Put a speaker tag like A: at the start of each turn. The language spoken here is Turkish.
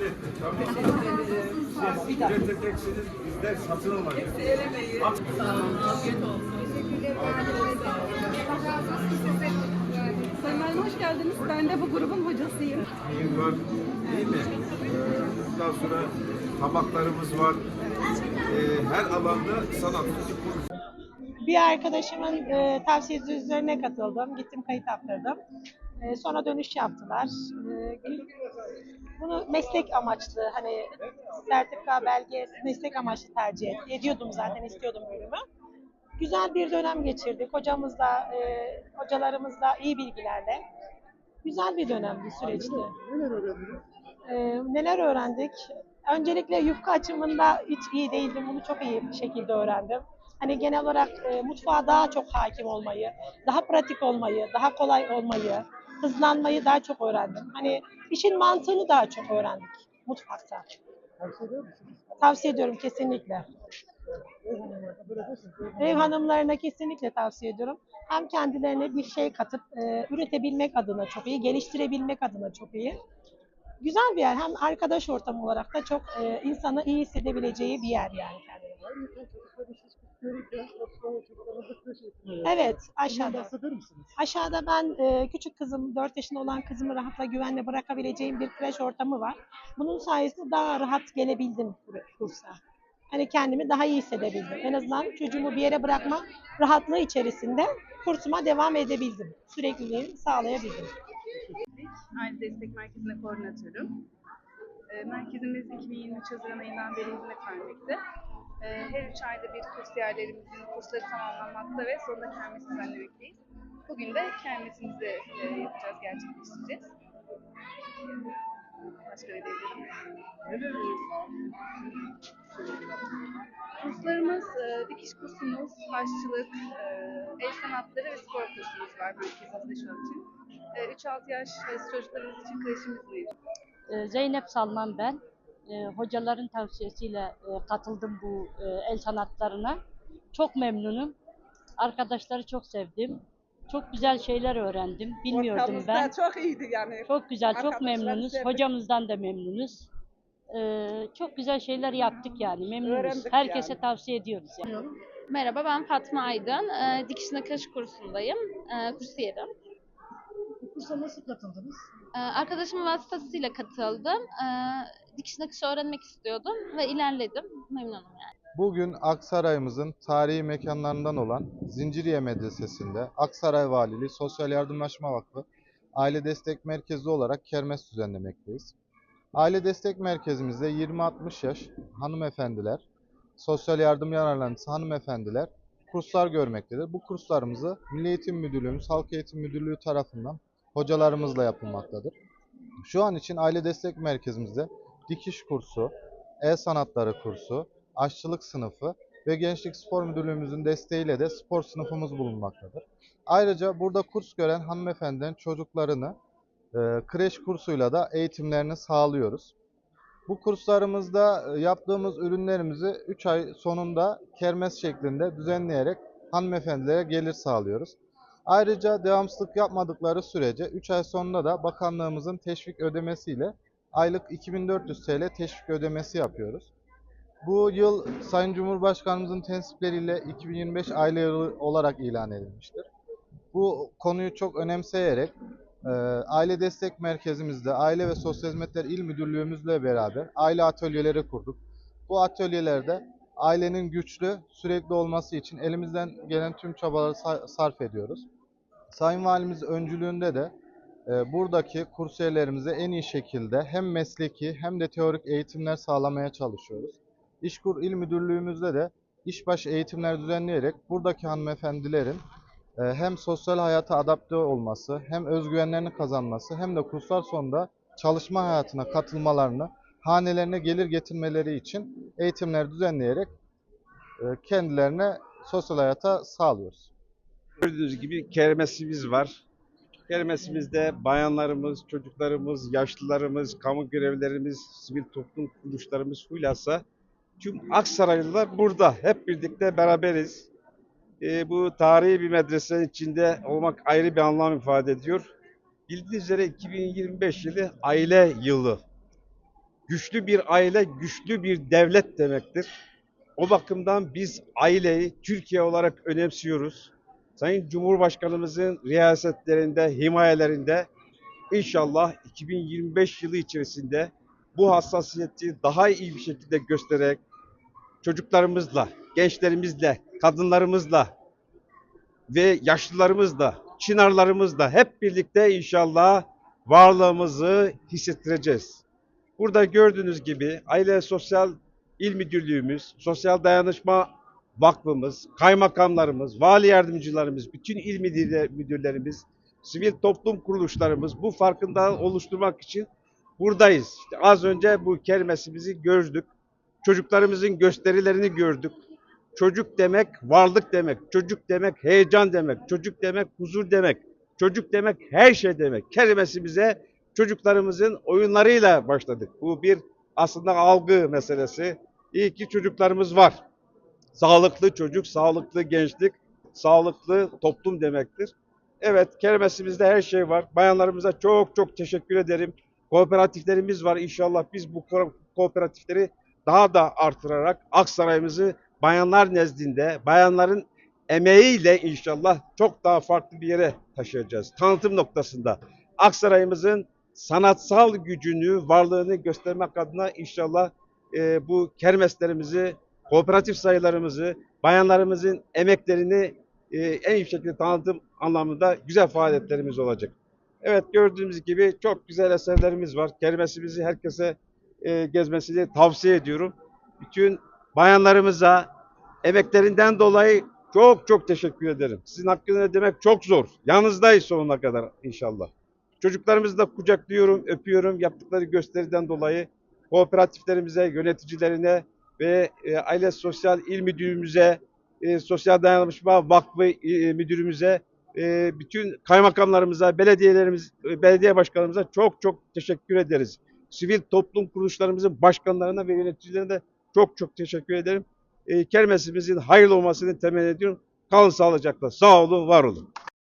A: etti. Tabii. Siz üreteceksiniz, bizler satın alacağız.
B: Sayın Valim hoş geldiniz. Ben de bu grubun hocasıyım.
A: İyi var, değil mi? Ee, Bundan sonra tabaklarımız var. Ee, her alanda konuşuyoruz.
C: Bir arkadaşımın e, tavsiyesi üzerine katıldım. Gittim kayıt yaptırdım. E, sonra dönüş yaptılar. E, bunu meslek amaçlı hani sertifika belge meslek amaçlı tercih ediyordum zaten istiyordum bölümü. Güzel bir dönem geçirdik. Hocamızla, e, hocalarımızla iyi bilgilerle. Güzel bir dönem bir süreçti.
D: Neler öğrendiniz?
C: E, neler öğrendik? Öncelikle yufka açımında hiç iyi değildim. Bunu çok iyi bir şekilde öğrendim. Hani genel olarak e, mutfağa daha çok hakim olmayı, daha pratik olmayı, daha kolay olmayı, hızlanmayı daha çok öğrendim. Hani işin mantığını daha çok öğrendik mutfakta.
D: Tavsiye eder misiniz?
C: Tavsiye ediyorum kesinlikle.
D: Ev hanımlarına
C: kesinlikle tavsiye ediyorum. Hem kendilerine bir şey katıp e, üretebilmek adına çok iyi, geliştirebilmek adına çok iyi. Güzel bir yer. Hem arkadaş ortamı olarak da çok e, insanı iyi hissedebileceği bir yer yani kendine. Evet, aşağıda.
D: bahseder misiniz?
C: Aşağıda ben e, küçük kızım, 4 yaşında olan kızımı rahatla güvenle bırakabileceğim bir kreş ortamı var. Bunun sayesinde daha rahat gelebildim kur- kursa. Hani kendimi daha iyi hissedebildim. En azından çocuğumu bir yere bırakma rahatlığı içerisinde kursuma devam edebildim. Sürekliliğini sağlayabildim.
B: Aile Destek Merkezi'nde koordinatörüm. Ee, Merkezimiz 2023 Haziran ayından beri hizmet vermekte. Ee, Her üç ayda bir kursiyerlerimizin kursları tamamlanmakta ve sonunda kermes düzenlemekteyiz. Bugün de kermesimizi e, yapacağız, gerçekleştireceğiz. Başka ne diyebilirim? Kurslarımız e, dikiş kursumuz, haşçılık, e, el sanatları ve spor kursumuz var merkezimizde şu an için. E, 3-6 yaş çocuklarımız için kreşimiz mevcut.
E: Zeynep Salman ben. Ee, Hocaların tavsiyesiyle e, katıldım bu e, el sanatlarına. Çok memnunum. Arkadaşları çok sevdim. Çok güzel şeyler öğrendim. Bilmiyordum ben.
F: da çok iyiydi yani.
E: Çok güzel, çok memnunuz.
F: sevdik.
E: Hocamızdan da memnunuz. Ee, çok güzel şeyler yaptık yani. Memnunuz.
F: Öğrendik
E: Herkese
F: yani.
E: tavsiye ediyoruz yani.
G: Merhaba ben Fatma Aydın. Ee, dikiş nakış kursundayım. Ee, kursiyerim.
D: Bu kursa nasıl katıldınız?
G: Ee, arkadaşımın vasıtasıyla katıldım. Ee, dikiş nakış öğrenmek istiyordum ve ilerledim. Memnunum yani.
H: Bugün Aksaray'ımızın tarihi mekanlarından olan Zinciriye Medresesi'nde Aksaray Valiliği Sosyal Yardımlaşma Vakfı Aile Destek Merkezi olarak kermes düzenlemekteyiz. Aile Destek Merkezimizde 20-60 yaş hanımefendiler, sosyal yardım yararlanıcısı hanımefendiler kurslar görmektedir. Bu kurslarımızı Milli Eğitim Müdürlüğümüz, Halk Eğitim Müdürlüğü tarafından hocalarımızla yapılmaktadır. Şu an için Aile Destek Merkezimizde dikiş kursu, el sanatları kursu, aşçılık sınıfı ve Gençlik Spor Müdürlüğümüzün desteğiyle de spor sınıfımız bulunmaktadır. Ayrıca burada kurs gören hanımefendinin çocuklarını e, kreş kursuyla da eğitimlerini sağlıyoruz. Bu kurslarımızda e, yaptığımız ürünlerimizi 3 ay sonunda kermes şeklinde düzenleyerek hanımefendilere gelir sağlıyoruz. Ayrıca devamsızlık yapmadıkları sürece 3 ay sonunda da bakanlığımızın teşvik ödemesiyle aylık 2400 TL teşvik ödemesi yapıyoruz. Bu yıl Sayın Cumhurbaşkanımızın tensipleriyle 2025 aile yılı olarak ilan edilmiştir. Bu konuyu çok önemseyerek e, Aile Destek Merkezimizde Aile ve Sosyal Hizmetler İl Müdürlüğümüzle beraber aile atölyeleri kurduk. Bu atölyelerde ailenin güçlü, sürekli olması için elimizden gelen tüm çabaları sa- sarf ediyoruz. Sayın Valimiz öncülüğünde de buradaki kursiyerlerimize en iyi şekilde hem mesleki hem de teorik eğitimler sağlamaya çalışıyoruz. İşkur İl Müdürlüğümüzde de işbaşı eğitimler düzenleyerek buradaki hanımefendilerin e, hem sosyal hayata adapte olması, hem özgüvenlerini kazanması, hem de kurslar sonunda çalışma hayatına katılmalarını, hanelerine gelir getirmeleri için eğitimler düzenleyerek e, kendilerine sosyal hayata sağlıyoruz.
I: Gördüğünüz gibi kermesimiz var. Kermesimizde bayanlarımız, çocuklarımız, yaşlılarımız, kamu görevlilerimiz, sivil toplum kuruluşlarımız hulasa tüm Aksaraylılar burada. Hep birlikte beraberiz. Ee, bu tarihi bir medresenin içinde olmak ayrı bir anlam ifade ediyor. Bildiğiniz üzere 2025 yılı aile yılı. Güçlü bir aile, güçlü bir devlet demektir. O bakımdan biz aileyi Türkiye olarak önemsiyoruz. Sayın Cumhurbaşkanımızın riyasetlerinde, himayelerinde inşallah 2025 yılı içerisinde bu hassasiyeti daha iyi bir şekilde göstererek çocuklarımızla, gençlerimizle, kadınlarımızla ve yaşlılarımızla, çınarlarımızla hep birlikte inşallah varlığımızı hissettireceğiz. Burada gördüğünüz gibi Aile Sosyal İl Müdürlüğümüz, Sosyal Dayanışma Vakfımız, kaymakamlarımız, vali yardımcılarımız, bütün il müdürle- müdürlerimiz, sivil toplum kuruluşlarımız bu farkındalığı oluşturmak için buradayız. İşte az önce bu kermesimizi gördük. Çocuklarımızın gösterilerini gördük. Çocuk demek varlık demek, çocuk demek heyecan demek, çocuk demek huzur demek, çocuk demek her şey demek. Kermesimize çocuklarımızın oyunlarıyla başladık. Bu bir aslında algı meselesi. İyi ki çocuklarımız var. Sağlıklı çocuk, sağlıklı gençlik, sağlıklı toplum demektir. Evet, kermesimizde her şey var. Bayanlarımıza çok çok teşekkür ederim. Kooperatiflerimiz var. İnşallah biz bu ko- kooperatifleri daha da artırarak Aksaray'ımızı bayanlar nezdinde, bayanların emeğiyle inşallah çok daha farklı bir yere taşıyacağız. Tanıtım noktasında Aksaray'ımızın sanatsal gücünü, varlığını göstermek adına inşallah e, bu kermeslerimizi, kooperatif sayılarımızı, bayanlarımızın emeklerini e, en iyi şekilde tanıtım anlamında güzel faaliyetlerimiz olacak. Evet gördüğümüz gibi çok güzel eserlerimiz var. Kermesimizi herkese e, gezmesini tavsiye ediyorum. Bütün bayanlarımıza emeklerinden dolayı çok çok teşekkür ederim. Sizin hakkını ödemek çok zor. Yalnızdayız sonuna kadar inşallah. Çocuklarımızı da kucaklıyorum, öpüyorum yaptıkları gösteriden dolayı. Kooperatiflerimize, yöneticilerine ve e, Aile Sosyal İl Müdürümüze, e, Sosyal Dayanışma Vakfı e, Müdürümüze, e, bütün kaymakamlarımıza, belediyelerimiz, e, belediye başkanlarımıza çok çok teşekkür ederiz. Sivil toplum kuruluşlarımızın başkanlarına ve yöneticilerine de çok çok teşekkür ederim. E, kermesimizin hayırlı olmasını temenni ediyorum. Kalın sağlıcakla. Sağ olun, var olun.